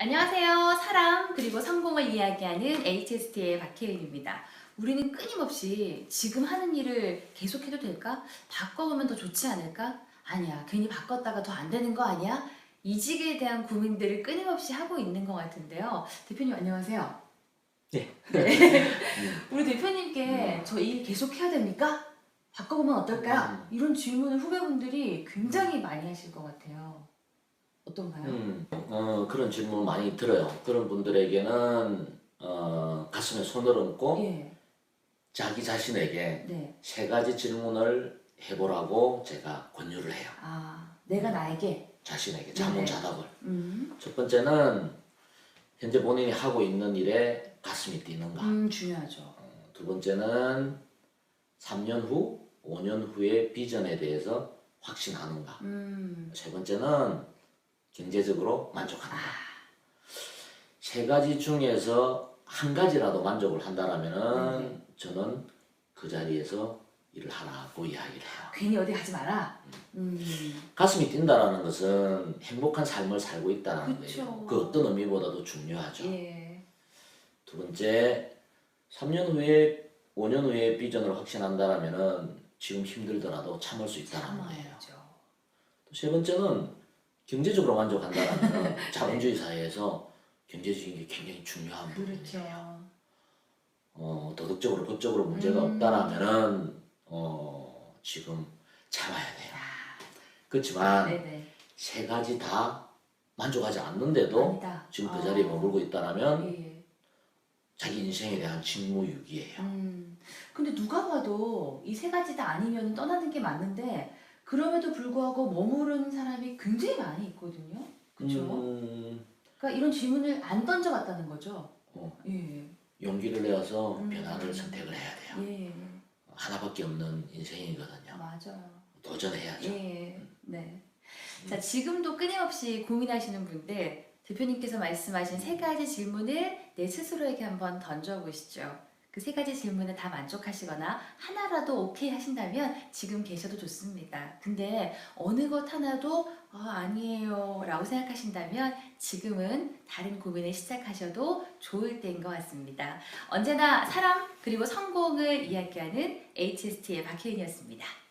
안녕하세요. 사람 그리고 성공을 이야기하는 HST의 박혜은입니다. 우리는 끊임없이 지금 하는 일을 계속해도 될까? 바꿔보면 더 좋지 않을까? 아니야. 괜히 바꿨다가 더 안 되는 거 아니야? 이직에 대한 고민들을 끊임없이 하고 있는 것 같은데요. 대표님 안녕하세요. 네. 네. 우리 대표님께 저 일 계속 해야 됩니까? 바꿔보면 어떨까요? 음. 이런 질문을 후배분들이 굉장히 많이 하실 것 같아요. 어떤가요? 음, 어, 그런 질문 많이 들어요. 그런 분들에게는 어, 가슴에 손을 얹고 예. 자기 자신에게 네. 세 가지 질문을 해보라고 제가 권유를 해요. 아, 내가 나에게. 자신에게 네. 자문자답을. 음, 첫 번째는 현재 본인이 하고 있는 일에 가슴이 뛰는가. 음 중요하죠. 어, 두 번째는 3년 후, 5년 후의 비전에 대해서 확신하는가. 음, 세 번째는 경제적으로 만족하는가. 아, 세 가지 중에서 한 가지라도 만족을 한다라면은 네. 저는 그 자리에서 일을 하라고 이야기를 해요. 괜히 어디 가지 마라. 음, 가슴이 뛴다라는 것은 행복한 삶을 살고 있다는 그쵸. 거예요. 그 어떤 의미보다도 중요하죠. 예. 두 번째, 3년 후에, 5년 후에 비전을 확신한다라면은 지금 힘들더라도 참을 수 있다는 거예요. 또 세 번째는 경제적으로 만족한다라면 네. 자본주의 사회에서 경제적인 게 굉장히 중요한 부분이에요. 그렇죠. 어, 도덕적으로 법적으로 문제가 음. 없다라면은 어, 지금 참아야 돼요. 아, 그렇지만 네네. 세 가지 다 만족하지 않는데도 아니다. 지금 그 아, 자리에 머물고 있다라면 예. 자기 인생에 대한 직무유기예요. 음, 근데 누가 봐도 이 세 가지 다 아니면 떠나는 게 맞는데 그럼에도 불구하고 머무른 사람이 굉장히 많이 있거든요. 그렇죠? 음, 그러니까 이런 질문을 안 던져봤다는 거죠. 어, 예. 용기를 내어서 음. 변화를 선택을 해야 돼요. 예. 하나밖에 없는 인생이거든요. 맞아요. 도전해야죠. 예. 네. 자, 지금도 끊임없이 고민하시는 분들 대표님께서 말씀하신 세 가지 질문을 내 스스로에게 한번 던져보시죠. 그 세 가지 질문에 다 만족하시거나 하나라도 오케이 하신다면 지금 계셔도 좋습니다. 근데 어느 것 하나도 아, 아니에요 라고 생각하신다면 지금은 다른 고민을 시작하셔도 좋을 때인 것 같습니다. 언제나 사람 그리고 성공을 이야기하는 HST의 박혜인이었습니다.